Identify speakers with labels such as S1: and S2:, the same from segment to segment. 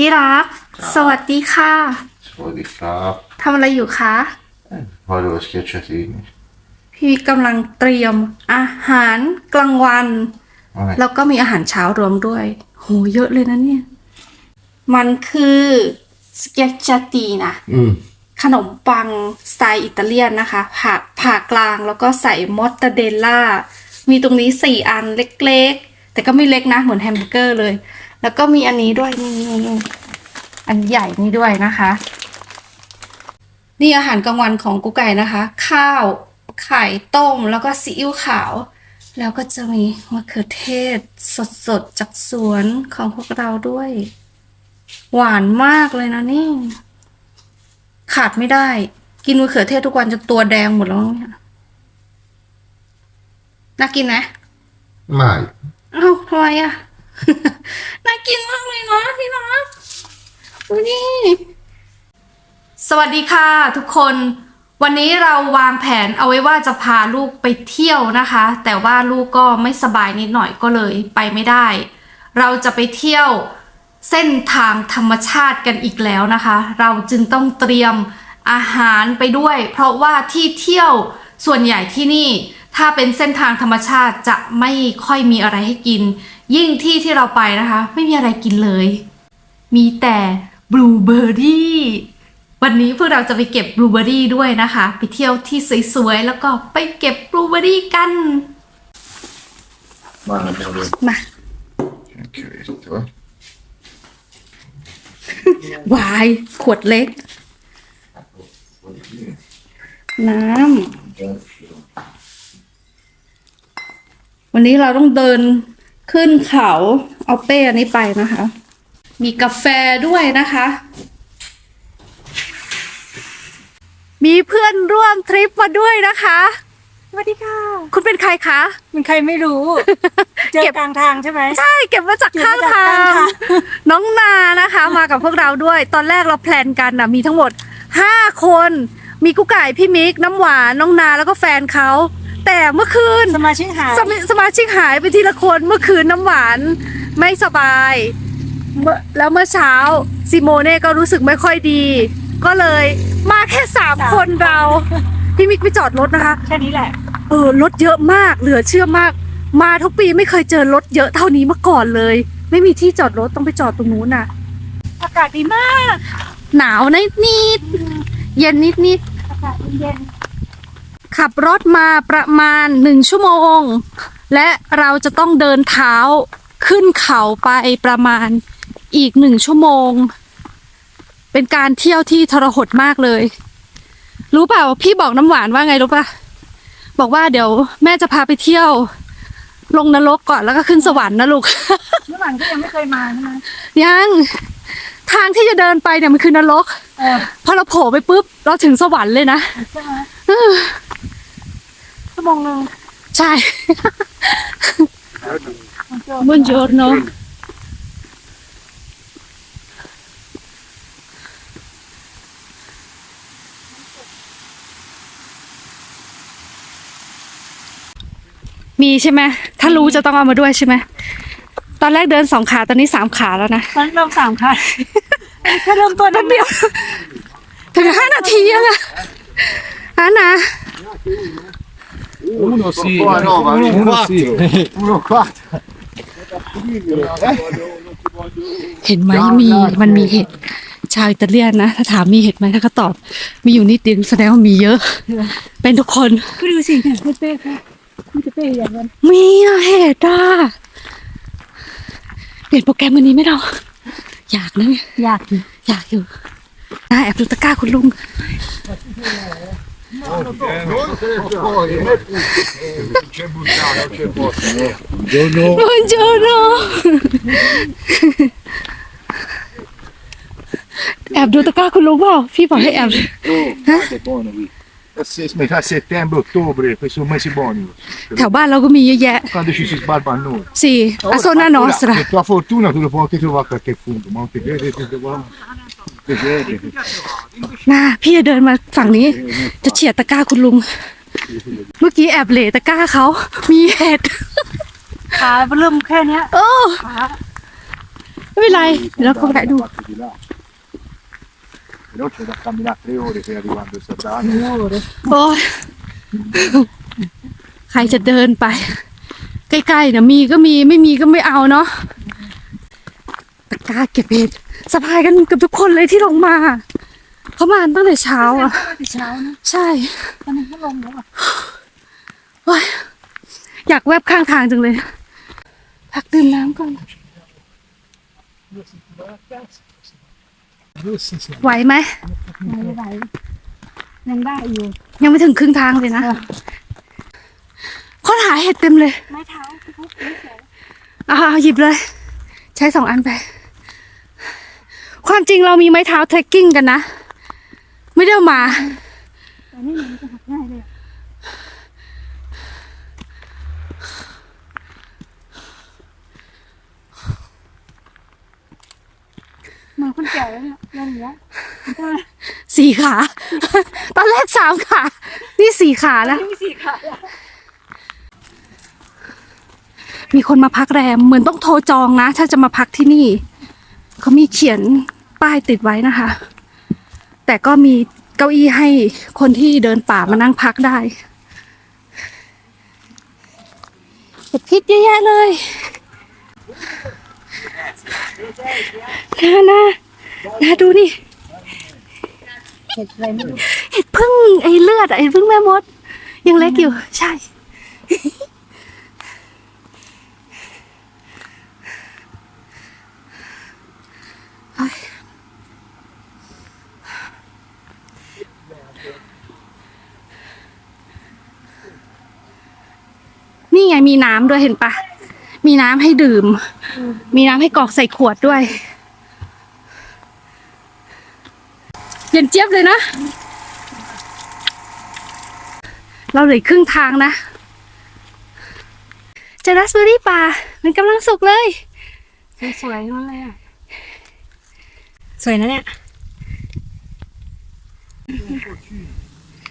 S1: ที่รัก สวัสดีค่ะ
S2: สวัสดีครับ
S1: ทำอะไรอยู่คะ
S2: Vad det var sketchat
S1: พี่กำลังเตรียมอาหารกลางวัน
S2: Nej.
S1: แล้วก็มีอาหารเช้ารวมด้วย โห เยอะเลยนะเนี่ย มันคือสเกจจตีนะ
S2: Mm.
S1: ขนมปังสไตล์อิตาเลียนนะคะผ่าผ่ากลางแล้วก็ใส่มอตตาเดลล่า มีตรงนี้สี่อันเล็กๆ แต่ก็ไม่เล็กนะ เหมือนแฮมเบอร์เกอร์เลย แล้วก็มีอันนี้ด้วยนี่อันใหญ่นี่ด้วยนะคะ นี่อาหารกลางวันของกุ๊กไก่นะคะ ข้าวไข่ต้มแล้วก็ซีอิ๊วขาว แล้วก็จะมีมะเขือเทศสดๆจากสวนของพวกเราด้วย หวานมากเลยนะนี่ ขาดไม่ได้ กินมะเขือเทศทุกวันจนตัวแดงหมดแล้วเนี่ยน่ากินไหม
S2: Nej.
S1: เอ้าทำไมอะ น่ากินมากเลยนะพี่น้องดูนี่สวัสดีค่ะทุกคน วันนี้เราวางแผนเอาไว้ว่าจะพาลูกไปเที่ยวนะคะ แต่ว่าลูกก็ไม่สบายนิดหน่อยก็เลยไปไม่ได้ เราจะไปเที่ยวเส้นทางธรรมชาติกันอีกแล้วนะคะ เราจึงต้องเตรียมอาหารไปด้วย เพราะว่าที่เที่ยวส่วนใหญ่ที่นี่ ถ้าเป็นเส้นทางธรรมชาติจะไม่ค่อยมีอะไรให้กิน ยิ่งที่ที่เราไปนะคะ ไม่มีอะไรกินเลย มีแต่บลูเบอร์รี่วันนี้พวกเราจะไปเก็บบลูเบอร์รี่ด้วยนะคะ ไปเที่ยวที่สวยๆแล้วก็ไปเก็บบลูเบอร์รี่กัน
S2: Mannen har du
S1: มา
S2: kvist va?
S1: วายขวดเล็ก น้ำวันนี้เราต้องเดิน ขึ้นเขาเอาเป้อันนี้ไปนะคะ มีกาแฟด้วยนะคะ มีเพื่อนร่วมทริปมาด้วยนะคะ
S3: สวัสดีค่ะ
S1: คุณเป็นใครคะ
S3: มันใครไม่รู้ เจอ
S1: เก็บ
S3: กลางทางใช่ไหม
S1: ใช่เก็บมาจากข้างทาง น้องนานะคะ มากับพวกเราด้วย ตอนแรกเราแพลนกันนะมีทั้งหมด5คน มีกุ๊กไก่พี่มิกน้ำหวานน้องนาแล้วก็แฟนเขา แต่เมื่อคืน
S3: สมาชิกหาย
S1: สมาสมาชิกหายไปทีละคนเมื่อคืนน้ำหวานไม่สบายเมื่อแล้วเมื่อเช้าซิโมเน่ก็รู้สึกไม่ค่อยดี ก็เลยมาแค่สามคนเราพี่มิกไปจอดรถนะคะ
S3: แค่นี้แหละ
S1: เออรถเยอะมากเหลือเชื่อมาก มาทุกปีไม่เคยเจอรถเยอะเท่านี้มาก่อนเลย ไม่มีที่จอดรถต้องไปจอดตรงนู้นน่ะ
S3: อากาศดีมาก
S1: หนาวนิดนิดๆเย็นนิดนิด
S3: อากาศเย็น
S1: ๆ ขับรถมาประมาณหนึ่งชั่วโมง และเราจะต้องเดินเท้าขึ้นเขาไปประมาณอีกหนึ่งชั่วโมง เป็นการเที่ยวที่ทรหดมากเลย รู้เปล่าพี่บอกน้ำหวานว่าไงรู้ป่ะบอกว่าเดี๋ยวแม่จะพาไปเที่ยว ลงนรกก่อนแล้วก็ขึ้นสวรรค์นะลูก
S3: เมื่อวานก็ยังไม่เคยมาใช่ไหม
S1: ยังทางที่จะเดินไปเนี่ยมันคือนรก
S3: เออ
S1: พอเราโผล่ไปปุ๊บ เราถึงสวรรค์เลยนะ
S3: ใช่ไหม ชั่วโมงหนึ่ง
S1: ใช่
S3: มันจะ
S1: Buongiorno มีใช่ไหมถ้ารู้จะต้องเอามาด้วยใช่ไหมตอนแรกเดินสองขาตอนนี้สามขาแล้วนะ
S3: ตอนนเริ่มสามค่ะแค่เริ่มต้นนิดเดียว
S1: ถึงห้านาทียังอะ อะนะ
S4: Uno sì,
S2: Qua no, ma
S4: uno,
S2: uno
S4: sì.
S2: Uno quattro.
S1: เห็นไหมมีมันมีเห็ดชาวอิตาเลียนนะ ถ้าถามมีเห็ดไหมถ้าก็ตอบ มีอยู่นิดเดียวแสดงว่ามีเยอะ เป็นทุกคน
S3: ก็ดูสิเนี่ยเป้ค่ะมันจะเป้อย่างนั้น
S1: มีอะเห็ดอะเปลี่ยนโปรแกรมวันนี้ไหมเราอยากนะเนี่ย
S3: อยากอยู่
S1: อยากอยู่นะแอบดูตะกร้าคุณลุง
S2: Non se ne puoi, non c'è buttare, non c'è posto.
S4: Buongiorno.
S1: บุญโจโนแอบดูตะกร้าคุณลุงเปล่าพี่บอกให้แอบ
S4: Guarda, è buono qui.
S2: A se- Metà settembre, ottobre, questi sono mesi buoni.
S1: แถวบ้านเราก็มีเยอะแยะ
S2: Quando ci si sbarba a noi.
S1: สี่อาโซนา
S2: Ora,
S1: นอสระ
S2: Per tua fortuna tu lo puoi anche trovare a qualche fondo, ma non ti credi che qua. Ti credi?
S1: น่าพี่จะเดินมาฝั่งนี้ จะเฉียดตะกร้าคุณลุง เมื่อกี้แอบเหลตะกร้าเขา มีเห็ด
S3: ขาเริ่มแค่เนี้ย
S1: โอ้
S3: ขา
S1: ไม่เป็นไร เดี๋ยวเราเข้าไปดู
S4: Di là. Però c'è da camminare tre ore per arrivare a Sardegna.
S1: โอ้ยใครจะเดินไป ใกล้ๆนะมีก็มีไม่มีก็ไม่เอาเนาะตะกร้าเก็บเห็ด สะพายกันเกับทุกคนเลยที่ลงมาเขามาตั้งแต่เช้าอะ
S3: แต่เช้านะ
S1: ใช่
S3: ตอนนี้ก็ลงแล้วอะ
S1: โอ้ยอยากแวบข้างทางจังเลย พักดื่มน้ำก่อนไหวไหม
S3: ไหวไหวยังได้อยู่
S1: ยังไม่ถึงครึ่งทางเลยนะค้นหาเห็ดเต็มเลย
S3: ไม้เท้าปุ๊บไม่เสีย
S1: อ่าหยิบเลย ใช้สองอันไป ความจริงเรามีไม้เท้าเทรคกิ้งกันนะ ไม่ได้เอามา
S3: แต่นี่มันจะหักง่ายเลยอะเหมือนคนแก่แล้วเนี่ยเรื่องเนี้ยมันก็
S1: สี่ขา ตอนแรกสามขา นี่สี่ขาแล้ว
S3: ไม่มีสี่ขาอะ
S1: มีคนมาพักแรมเหมือนต้องโทรจองนะ ถ้าจะมาพักที่นี่ เขามีเขียน ป้ายติดไว้นะคะ แต่ก็มีเก้าอี้ให้คนที่เดินป่ามานั่งพักได้เห็ดพิษเยอะแยะเลยนานานาดูนี่
S3: เห็ดอะไรไม่รู้
S1: เห็ดพึ่งไอ้เลือดไอ้พึ่งแม่มด ยังเล็กอยู่ ใช่ ไงมีน้ำด้วยเห็นปะ มีน้ำให้ดื่ม มีน้ำให้กรอกใส่ขวดด้วย เย็นเจี๊ยบเลยนะ เราเหลืออกครึ่งทางนะเจอราสเบอร์รี่ป่า มันกำลังสุกเลย
S3: สวยๆนั่นเลยอะ สวยนะเนี่ย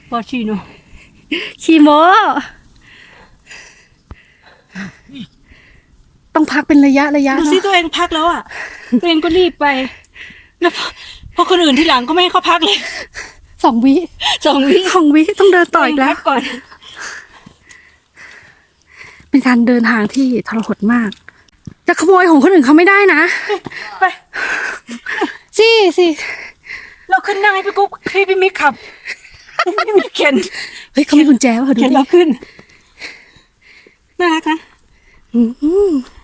S3: ปอชีโน
S1: คีโม ต้องพักเป็นระยะระยะ
S3: ดู
S1: เน
S3: สิ
S1: อะ
S3: ตัวเองพักแล้วอะ ตัวเองก็รีบไปแล้วพอพอคนอื่นที่หลังก็ไม่ให้เขาพักเลย
S1: สองวิ
S3: สองวิ
S1: สองวิต้องเดินต่ออีกแล้ว
S3: พัก่อน
S1: เป็นการเดินทางที่ทรหดมาก จะขโมยของคนอื่นเขาไม่ได้นะ
S3: ไป
S1: สิสิ
S3: เราขึ้นนั่งให้พี่กุ๊กให้พี่มิกขับพี่มิกเข็น
S1: เฮ้ยเขามีกุญแจว่ะดู
S3: เข็น
S1: ดิ
S3: เราขึ้นน่ารักนะ
S1: อืม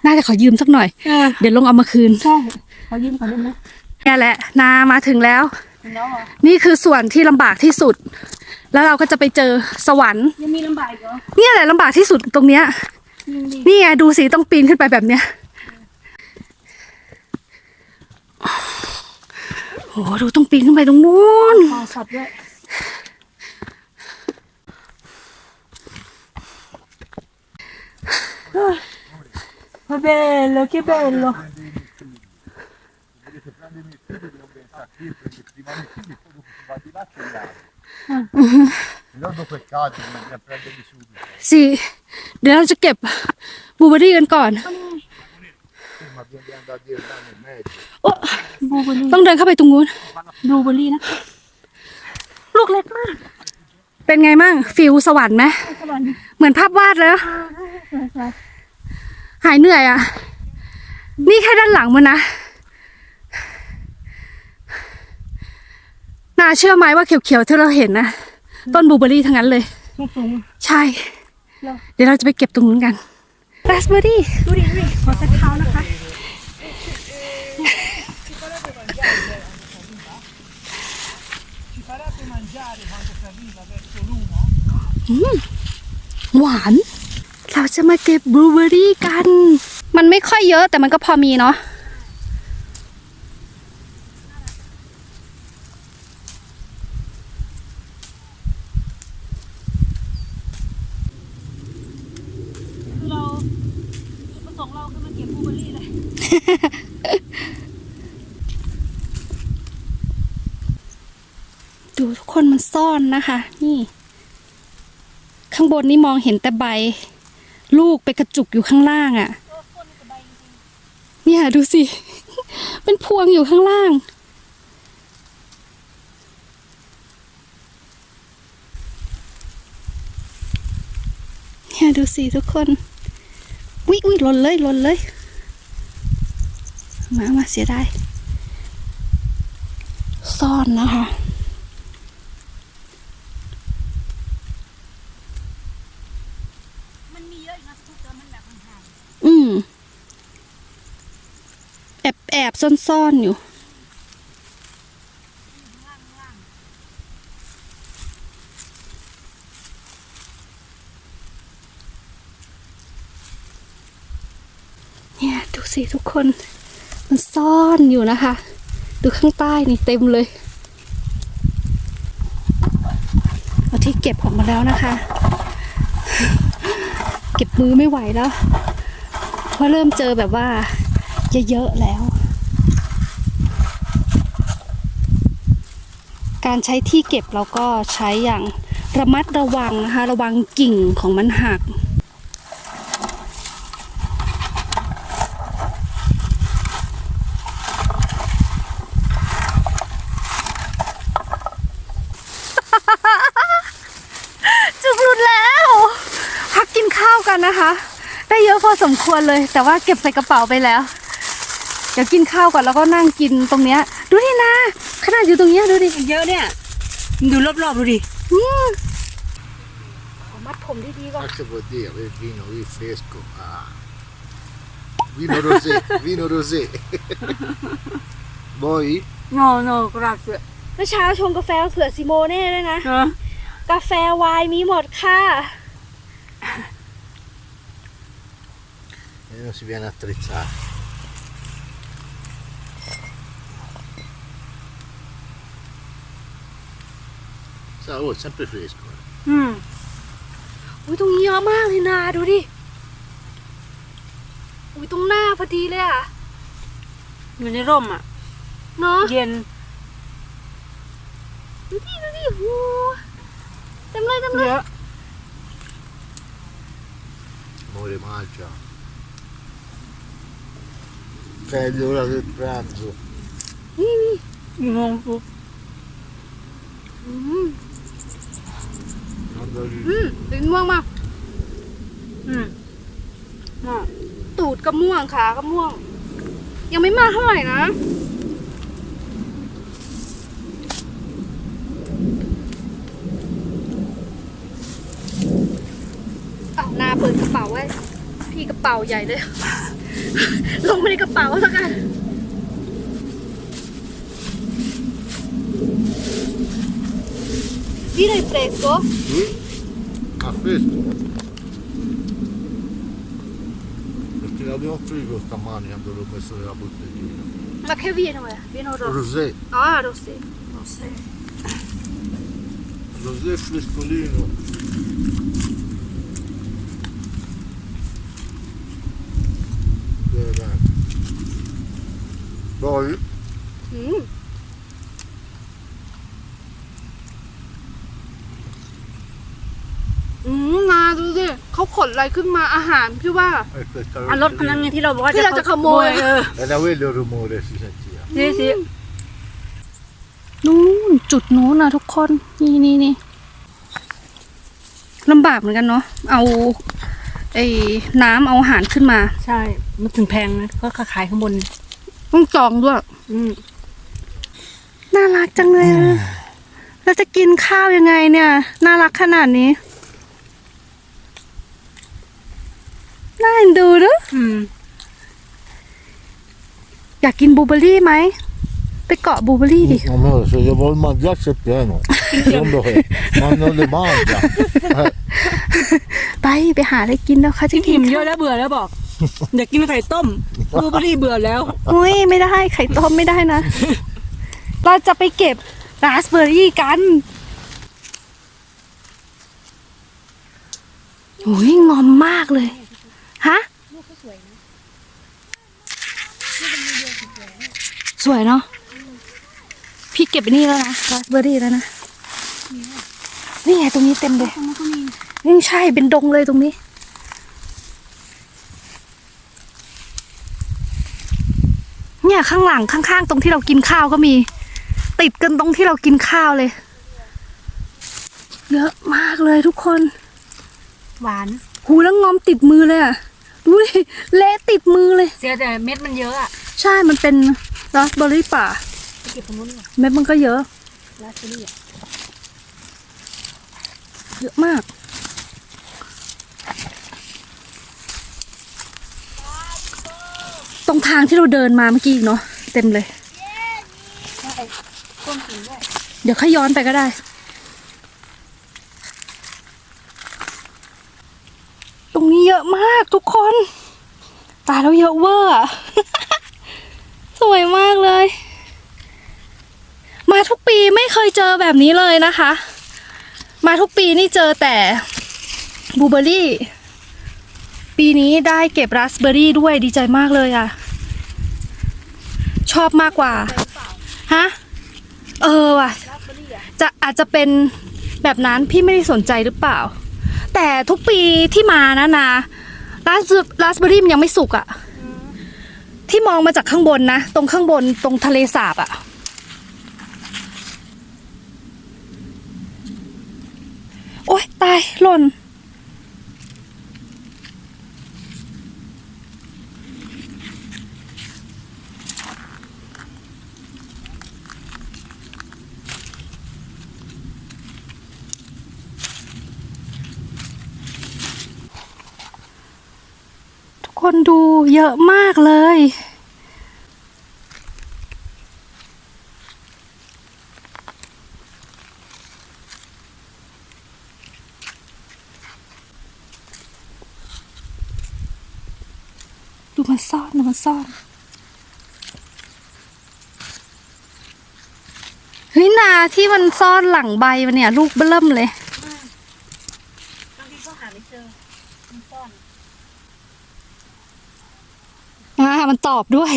S1: น่าจะขอยืมสักหน่อย
S3: เออ
S1: เดี๋ยวลงเอามาคืน
S3: ใช่ขอยืมขอได้ไหม
S1: นี่แหละ นามาถึงแล้ว
S3: ถึงแล้วเหรอ
S1: นี่คือส่วนที่ลำบากที่สุด แล้วเราก็จะไปเจอสวรรค์
S3: ยังมีลำบากอีกเหรอ
S1: เนี่ยแหละลำบากที่สุดตรงเนี้ย
S3: ยังดี
S1: นี่ไงดูสิต้องปีนขึ้นไปแบบเนี้ยโอ้โหดูต้องปีนขึ้นไปตรงนู้น
S3: พอสัตว์ด้วย Va bello, che bello.
S2: Però dopo è caldo, bisogna prenderli subito.
S1: สิเดี๋ยวเราจะเก็บบลูเบอร์รี่กันก่อน
S2: Ma bisogna andare a dire nel mezzo.
S3: บลูเบอร์รี่
S1: ต้องเดินเข้าไปตรงนู้น
S3: บลูเบอร์รี่นะ
S1: ลูกเล็กมาก เป็นไงมั่งฟิลสวรรค์ไหม
S3: สวรรค์
S1: เหมือนภาพวาดเลยนะ หายเหนื่อยอะ นี่แค่ด้านหลังมันนะนาเชื่อไหมว่าเขียวๆที่เราเห็นนะต้นบลูเบอร์รี่ทั้งนั้นเลย
S3: สูง
S1: ใช่
S3: เหรอ
S1: เดี๋ยวเราจะไปเก็บตรงนู้นกันราสเบอร์รี่
S3: ๆดูดิดูดิขอสักเท้านะคะ
S1: หวาน เราจะมาเก็บบลูเบอร์รี่กัน มันไม่ค่อยเยอะแต่มันก็พอมีเนาะ
S3: คือเราจุดประสงค์เราคือมาเก็บบลูเบอร์รี่เลย
S1: ดูทุกคนมันซ่อนนะคะ นี่ ข้างบนนี่มองเห็นแต่ใบ ลูกไปกระจุกอยู่ข้างล่างอะ่ะ เนี่ยดูสิ เป็นพวงอยู่ข้างล่าง เนี่ยดูสิทุกคน วิวิหล่นเลยหล่นเลย มามาเสียดายซ่อนนะคะ
S3: มันมีเยอะอีกนะทุกตัวมันแบบห่าง
S1: อืม แอบแอบ ซ่อนๆอยู่ เนี่ยดูสิทุกคน มันซ่อนอยู่นะคะ ดูข้างใต้นี่เต็มเลย เอาที่เก็บออกมาแล้วนะคะ เก็บมือไม่ไหวแล้ว เพราะเริ่มเจอแบบว่าเยอะๆแล้ว การใช้ที่เก็บเราก็ใช้อย่างระมัดระวังนะคะ ระวังกิ่งของมันหักจุกหลุดแล้ว พักกินข้าวกันนะคะ ได้เยอะพอสมควรเลย แต่ว่าเก็บใส่กระเป๋าไปแล้ว เดี๋ยวกินข้าวก่อนแล้วก็นั่งกินตรงเนี้ย ดูดินะ ขนาดอยู่ตรงเนี้ยดูดิ
S3: ๆเยอะเนี่ยดูรอบๆดูดิ
S1: อืมเอามัดผมดีๆก่อน
S2: Faccia vuol dire il vino il fresco. Ah. Vino rosé, vino rosé. Voi?
S3: โนโนกราบเสือ
S1: เมื่อเช้าชงกาแฟเผื่อซิโมเน่ด้วยนะ
S3: เนาะ
S1: กาแฟไวน์มีหมดค่ะ
S2: E non si viene attrezzati. Sa, oh, è sempre fresco. eh.
S3: อืม
S1: อุ้ยตรงนี้เยอะมากเลยนาดูดิอุ้ยตรงหน้าพอดีเลยอะ
S3: อยู่ในร่มอะ
S1: เนาะ
S3: เย็น
S1: ดูดิดูดิโหเต็มเลยเต็มเลย
S3: เยอะ
S2: Amore mangia. Che è l'ora del pranzo.
S1: นี่นี่
S3: กี่โมงปุ๊บ
S1: อืม
S2: Guarda lì.
S1: อืมเป็นม่วงมาก
S3: อืมอะ
S1: ตูดก็ม่วงขาก็ม่วง ยังไม่มากเท่าไหร่นะเอาหน้าเปิดกระเป๋าไว้ พี่กระเป๋าใหญ่เลย ลงไปในกระเป๋าสักกันพี่เลยเฟรสโก
S2: Sì. Ah, fresco? Perché l'abbiamo frigo stamani quando l'ho messo nella botteghina.
S1: มาแค่วีนเอาไว้วีนโรส
S2: Rosé.
S1: อ๋อโรสโรส
S2: Rosé frescolino. Bene, bene. Poi
S1: อืมอืมนาดูสิ เขาขนอะไรขึ้นมาอาหารพี่ว่า
S2: aspetta,
S3: อะรถคันนั้นไงที่เราบอกว่า
S1: ที่เราจะขโมย
S3: เออ
S2: Era quello il rumore si sentiva.
S3: สิสิ
S1: นู่นจุดนู้นนะทุกคนนี่นี่นี่ลำบากเหมือนกันเนาะเอาไอ้น้ำเอาอาหารขึ้นมา
S3: ใช่ มันถึงแพงนะก็ขายข้างบน
S1: ต้องจองด้วย
S3: อืม
S1: น่ารักจังเลยอะแล้วจะกินข้าวยังไงเนี่ย น่ารักขนาดนี้ น่าเอ็นดูเนอะ
S3: อืม
S1: อยากกินบลูเบอร์รี่ไหม ไปเกาะบลูเบอร์รี่ดิ
S2: Amore, se io vuol mangiare c'è pieno. Secondo che ma non le mangia. Eh,
S1: ไปไปหาอะไรกินแล้วเขาจะ
S3: ที่
S1: กิน
S3: อิ่มเยอะแล้วเบื่อแล้วบอก อยากกินไข่ต้มบลูเบอรี่เบื่อแล้ว
S1: อุ้ยไม่ได้ไข่ต้มไม่ได้นะ เราจะไปเก็บราสเบอร์รี่กันโอ้ยงอมมากเลย ฮะสวยเนาะพี่เก็บไปนี่แล้วนะราสเบอร์รี่แล้วนะนี่ไงตรงนี้เต็มเลยนี่ใช่เป็นดงเลยตรงนี้ไงเนี่ยข้างหลังข้างๆ ตรงที่เรากินข้าวก็มี ติดกันตรงที่เรากินข้าวเลย เยอะมากเลยทุกคน
S3: หวาน
S1: หูแล้วงอมติดมือเลยอะ ดูดิเละติดมือเลย
S3: เสียแต่เม็ดมันเยอะอะ
S1: ใช่มันเป็นราสเบอร์รี่ป่า
S3: ไปเก็บตรงนู้นดีกว่า
S1: เม็ดมันก็เยอะ
S3: ราสเบอร์รี่อะ
S1: เยอะมาก ตรงทางที่เราเดินมาเมื่อกี้อีกเนาะเต็มเลย
S3: ต้นสีด้วย
S1: เดี๋ยวค่อยย้อนไปก็ได้ ตรงนี้เยอะมาก ทุกคน ตายแล้วเยอะเวอร์สวยมากเลย มาทุกปีไม่เคยเจอแบบนี้เลยนะคะ มาทุกปีนี่เจอแต่บูเบอรี่ ปีนี้ได้เก็บราสเบอรี่ด้วยดีใจมากเลยอะชอบมากกว่า ฮะ เออว่ะ จะอาจจะเป็นแบบนั้นพี่ไม่ได้สนใจหรือเปล่า แต่ทุกปีที่มานะนา ราสราสเบอร์รี่มันยังไม่สุกอะที่มองมาจากข้างบนนะ ตรงข้างบนตรงทะเลสาบอะโอ๊ย ตายหล่น คนดูเยอะมากเลย ดูมันซ่อนดูมันซ่อนเฮ้ยนาที่มันซ่อนหลังใบมันเนี่ย ลูกเบิ่มเลย
S3: บางทีก็หาไม่เจอมันซ่อน
S1: อ่า มันตอบด้วย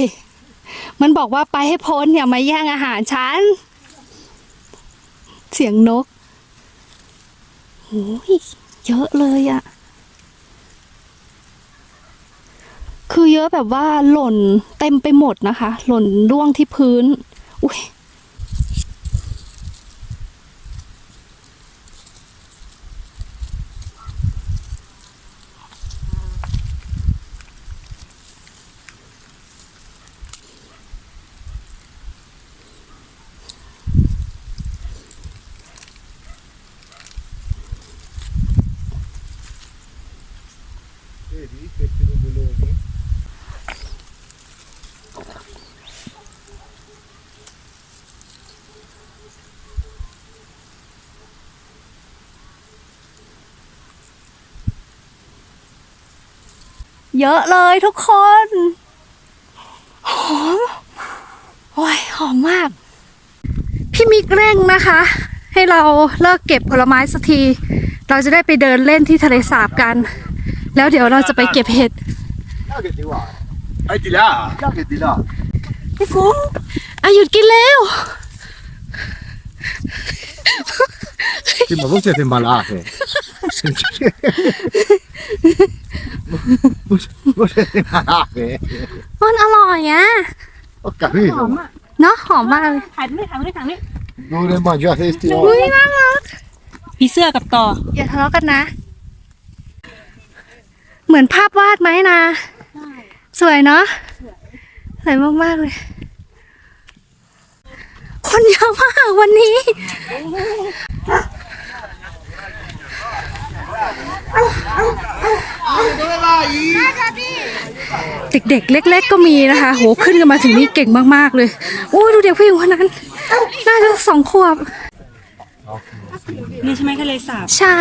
S1: มันบอกว่าไปให้พ้นอย่ามาแย่งอาหารฉัน เสียงนกโอ้ยเยอะเลยอะคือเยอะแบบว่าหล่นเต็มไปหมดนะคะ หล่นร่วงที่พื้น อุ้ย เยอะเลยทุกคนหอมโอ้ยหอมมาก พี่มิกเร่งนะคะ ให้เราเลิกเก็บผลไม้สักที เราจะได้ไปเดินเล่นที่ทะเลสาบกัน แล้วเดี๋ยวเราจะไปเก็บเห็ด
S2: Là che ti guarda.
S4: Vai di là!
S2: Là che di là.
S1: พี่กุ้งอาหยุดกินแล้ว
S4: Sì, ma voi siete malate.
S2: Voi voi siete malate.
S1: มันอร่อยอะ
S2: Ho capito.
S1: เนาะหอมมากเลย
S3: ถ่ายไม่ถ่ายไม่ถ่ายไม่
S2: Dove le mangiate questi
S1: อุ้ย
S2: oggi?
S1: น่ารัก
S3: ผีเสื้อกับต่อ
S1: อย่าทะเลาะกันนะ เหมือนภาพวาดไหมนะสวยเนาะสวยมากๆเลย คนเยอะมากวันนี้ เด็กๆ เล็ก ๆ ก็มีนะคะ โหขึ้นกันมาถึงนี่เก่งมากๆเลยโอ้ยดูเด็กผู้หญิงคนนั้น น่าจะสองขวบ
S3: นี่ใช่ไหมทะเลสาบ
S1: ใช่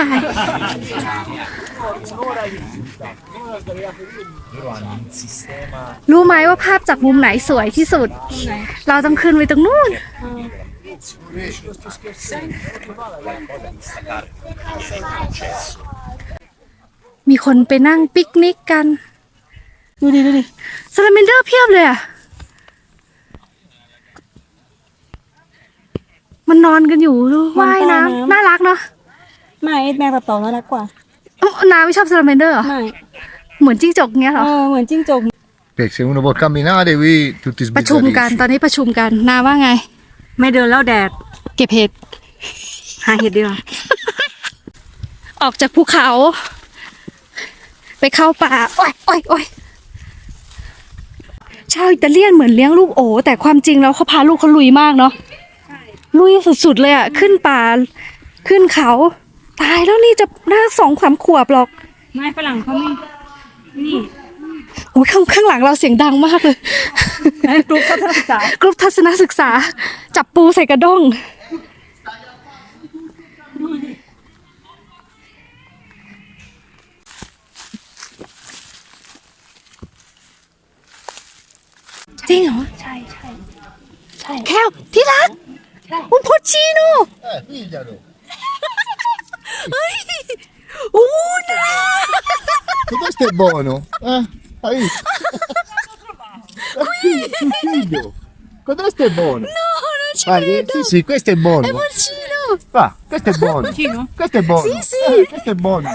S1: รู้ไหมว่าภาพจากมุมไหนสวยที่สุด เราต้องขึ้นไปตรงนู้น มีคนไปนั่งปิกนิกกัน ดูดิดูดิซาลาเมนเดอร์เพียบเลยอะ มันนอนกันอยู่ว่ายน้ำน่ารักเนาะ
S3: ไม่แมงกับต่อน่ารักกว่า
S1: อ้าวนาไม่ชอบซาลาเมนเดอร์เหรอ
S3: ไม่
S1: เหมือนจิ้งจกเงี้ยเหรอ
S3: เออเหมือนจิ้งจก
S2: Perché se uno vuole camminare, qui tutti
S1: ประชุมกัน
S2: sbizzarrisci.
S1: ตอนนี้ประชุมกันนาว่าไง
S3: ไม่เดินแล้วแดด
S1: เก็บเห็ด
S3: หาเห็ดดีกว่า
S1: ออกจากภูเขา ไปเข้าป่าโอ้ยโอ้ยโอ้ยชาวอิตาเลียนเหมือนเลี้ยงลูกโอแต่ความจริงแล้วเขาพาลูกเขาลุยมากเนาะลุยสุดๆเลยอะขึ้นป่าขึ้นเขา ตายแล้วนี่จะน่าสองสามขวบหรอก
S3: ไม่ฝรั่งเขาไม่นี่
S1: โอ้ยข้างข้างหลังเราเสียงดังมากเลย
S3: กรุ๊ปทัศนศึกษาก
S1: รุ๊ปทัศนศึกษา จับปูใส่กระด้ง จริงเหรอ ใช่ใช่ใช่แค่วที่รักun porcino
S2: Eh, piglialo.
S1: อู้นะ
S2: E questo è buono. Eh? Hai visto? Sul figlio. Questo è buono.
S1: no non ci
S2: Guardi,
S1: credo
S2: sì, sì, questo è buono.
S1: porcino
S2: Va, questo è buono. Questo è buono.
S1: Sì, sì.
S2: Eh, questo è buono.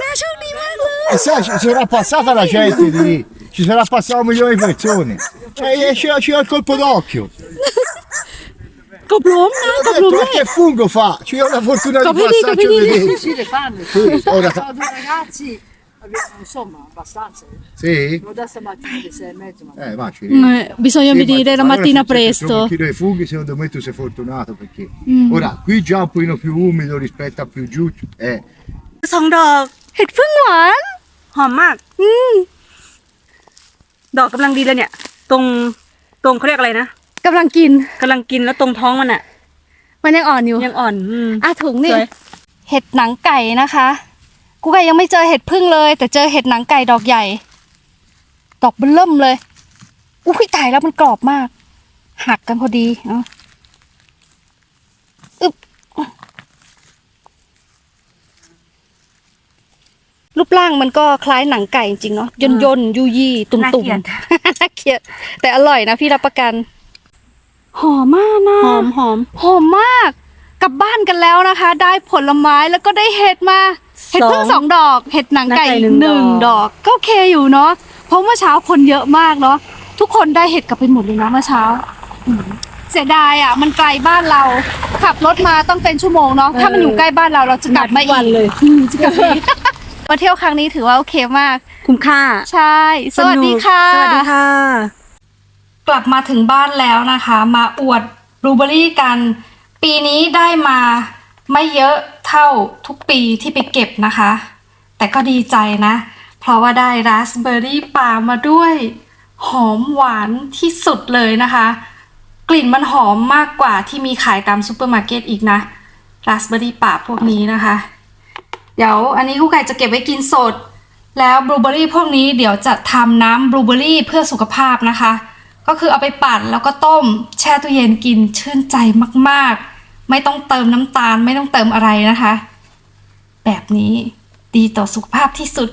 S1: น่าโชคดีมากเลย
S2: E sai, ci sarà passata la gente di lì. Ci sarà passato un milione di persone. E ci ci ho il colpo d'occhio.
S1: กบล้มนะ
S2: Ho
S1: กบล้ม
S2: detto,
S1: เล
S2: ma
S1: ย
S2: che fungo fa? Ci ho la fortuna di
S1: Capelli,
S2: passarci a
S1: capelli.
S2: vedere.
S5: Sì, le fanno.
S2: Sì, ora-
S5: Sono due ragazzi, abbiamo, insomma, abbastanza.
S2: Sì?
S5: Sono da stamattina alle sei e mezza. Ma...
S2: Eh, ma ci
S1: Eh, bisogna
S2: Sì,
S1: venire
S2: ma-
S1: la
S2: allora
S1: mattina
S2: se- se trovi
S1: presto.
S2: un chilo di funghi, secondo me tu sei fortunato perché
S1: Mm.
S2: ora qui già un pochino più umido rispetto a più giù. Eh,
S3: สองดอก
S1: เห็ดพึ่งหวาน
S3: หอมมาก อืม ดอกกำลังดีเลยเนี่ย ตรงตรงเขาเรียกอะไรนะ
S1: กำลังกิน
S3: กำลังกินแล้วตรงท้องมันอะ
S1: มันยังอ่อนอยู่
S3: ยังอ่อนอืม
S1: อะถุงนี่
S3: สวย
S1: เห็ดหนังไก่นะคะ กูไก่ยังไม่เจอเห็ดพึ่งเลย แต่เจอเห็ดหนังไก่ดอกใหญ่ ดอกเบิ่มเลย อุ้ยตายแล้วมันกรอบมาก หักกันพอดีเอะ รูปร่างมันก็คล้ายหนังไก่จริงๆเนาะย่นย่นๆยุยยี่ตุ่ม
S3: น่า
S1: ตุ่ม
S3: เกลียด
S1: น่าเกลียด แต่อร่อยนะพี่รับประกัน หอมมากนะ
S3: หอมหอม
S1: หอมมาก กลับบ้านกันแล้วนะคะ ได้ผลไม้แล้วก็ได้เห็ดมา เห็ดเพิ่ง
S3: สอง
S1: สองดอก เห็ดหนังไก่
S3: หนังไก่หนึ่ง
S1: หนึ่ง
S3: ดอก
S1: ดอก ก็โอเคอยู่เนาะเพราะเมื่อเช้าคนเยอะมากเนาะทุกคนได้เห็ดกลับไปหมดเลยนะเมื่อเช้าอืมเสียดายอะ มันไกลบ้านเรา ขับรถมาต้องเป็นชั่วโมงเนาะถ้ามันอยู่ใกล้บ้านเราเราจะกลับมา
S3: ทุกวัน
S1: อีก
S3: เลย
S1: อืมจะกลับมาอีก มาเที่ยวครั้งนี้ถือว่าโอเคมาก
S3: คุ้มค่า
S1: ใช่ สวัสดีค่ะ
S3: สวัสดีค่ะ
S1: กลับมาถึงบ้านแล้วนะคะ มาอวดบลูเบอรี่กัน ปีนี้ได้มาไม่เยอะเท่าทุกปีที่ไปเก็บนะคะ แต่ก็ดีใจนะ เพราะว่าได้ราสเบอร์รี่ป่ามาด้วย หอมหวานที่สุดเลยนะคะ กลิ่นมันหอมมากกว่าที่มีขายตามซูเปอร์มาร์เก็ตอีกนะราสเบอร์รี่ป่าพวกนี้นะคะ เดี๋ยวอันนี้กูไก่จะเก็บไว้กินสด แล้วบลูเบอรี่พวกนี้เดี๋ยวจะทำน้ำบลูเบอรี่เพื่อสุขภาพนะคะ ก็คือเอาไปปั่นแล้วก็ต้ม แช่ตู้เย็นกินชื่นใจมากๆ ไม่ต้องเติมน้ำตาลไม่ต้องเติมอะไรนะคะ แบบนี้ดีต่อสุขภาพที่สุด